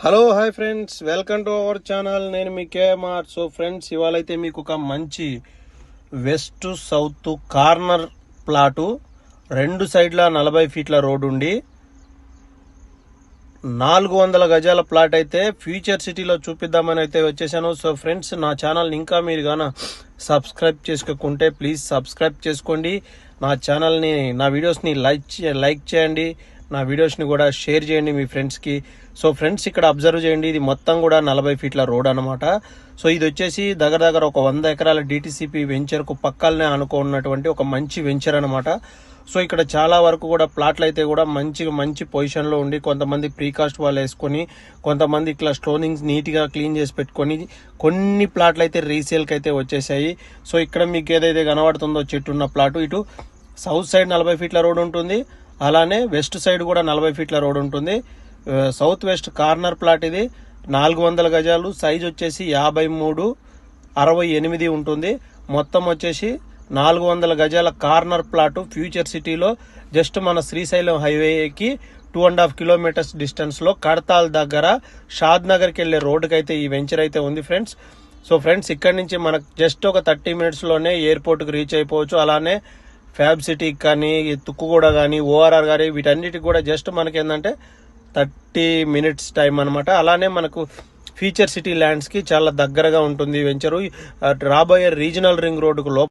Hello hi friends welcome to our channel నేను మీ KMR so friends ఇవాళ అయితే మీకు ఒక మంచి వెస్ట్ సౌత్ కార్నర్ ప్లాటు రెండు సైడ్ల నలభై ఫీట్ల రోడ్డు ఉండి నాలుగు వందల గజాల ప్లాట్ అయితే ఫ్యూచర్ సిటీలో చూపిద్దామని అయితే వచ్చేసాను. సో ఫ్రెండ్స్ నా ఛానల్ని ఇంకా మీరు గాన సబ్స్క్రైబ్ చేసుకోకుంటే ప్లీజ్ సబ్స్క్రైబ్ చేసుకోండి. నా ఛానల్ని నా వీడియోస్ని లైక్ చే- లైక్ చేయండి. నా వీడియోస్ని కూడా షేర్ చేయండి మీ ఫ్రెండ్స్కి సో ఫ్రెండ్స్ ఇక్కడ అబ్జర్వ్ చేయండి. ఇది మొత్తం కూడా నలభై ఫీట్ల రోడ్ అనమాట సో ఇది వచ్చేసి దగ్గర దగ్గర ఒక వంద ఎకరాల డిటిసిపి వెంచర్కు పక్కలనే అనుకున్నటువంటి ఒక మంచి వెంచర్ అనమాట సో ఇక్కడ చాలా వరకు కూడా ప్లాట్లు అయితే కూడా మంచిగా మంచి పొజిషన్లో ఉండి కొంతమంది ప్రీకాస్ట్ వాళ్ళు వేసుకొని కొంతమంది ఇట్లా స్టోనింగ్స్ నీట్గా క్లీన్ చేసి పెట్టుకొని కొన్ని ప్లాట్లు అయితే రీసేల్కి అయితే వచ్చేసాయి. సో ఇక్కడ మీకు ఏదైతే కనబడుతుందో చెట్టున్న ప్లాటు ఇటు సౌత్ సైడ్ నలభై ఫీట్ల రోడ్ ఉంటుంది. అలానే వెస్ట్ సైడ్ కూడా నలభై ఫీట్ల రోడ్ ఉంటుంది. సౌత్ వెస్ట్ కార్నర్ ప్లాట్ ఇది. నాలుగు వందల గజాలు. సైజ్ వచ్చేసి యాభై మూడు అరవై ఎనిమిది ఉంటుంది. మొత్తం వచ్చేసి నాలుగు వందల గజాల కార్నర్ ప్లాట్ ఫ్యూచర్ సిటీలో. జస్ట్ మన శ్రీశైలం హైవేకి టూ అండ్ హాఫ్ కిలోమీటర్స్ డిస్టెన్స్లో కడతాల్ దగ్గర షాద్ నగర్కి వెళ్ళే రోడ్డుకి అయితే ఈ వెంచర్ అయితే ఉంది ఫ్రెండ్స్. సో ఫ్రెండ్స్ ఇక్కడ నుంచి మనకు జస్ట్ ఒక థర్టీ మినిట్స్లోనే ఎయిర్పోర్ట్కి రీచ్ అయిపోవచ్చు. అలానే ఫ్యాబ్ సిటీకి కానీ తుక్కుగూడ కానీ ఓఆర్ఆర్ కానీ వీటన్నిటికి కూడా జస్ట్ మనకి ఏంటంటే థర్టీ మినిట్స్ టైం అనమాట అలానే మనకు ఫ్యూచర్ సిటీ ల్యాండ్స్కి చాలా దగ్గరగా ఉంటుంది వెంచరు. రాబోయే రీజనల్ రింగ్ రోడ్డుకు లోపల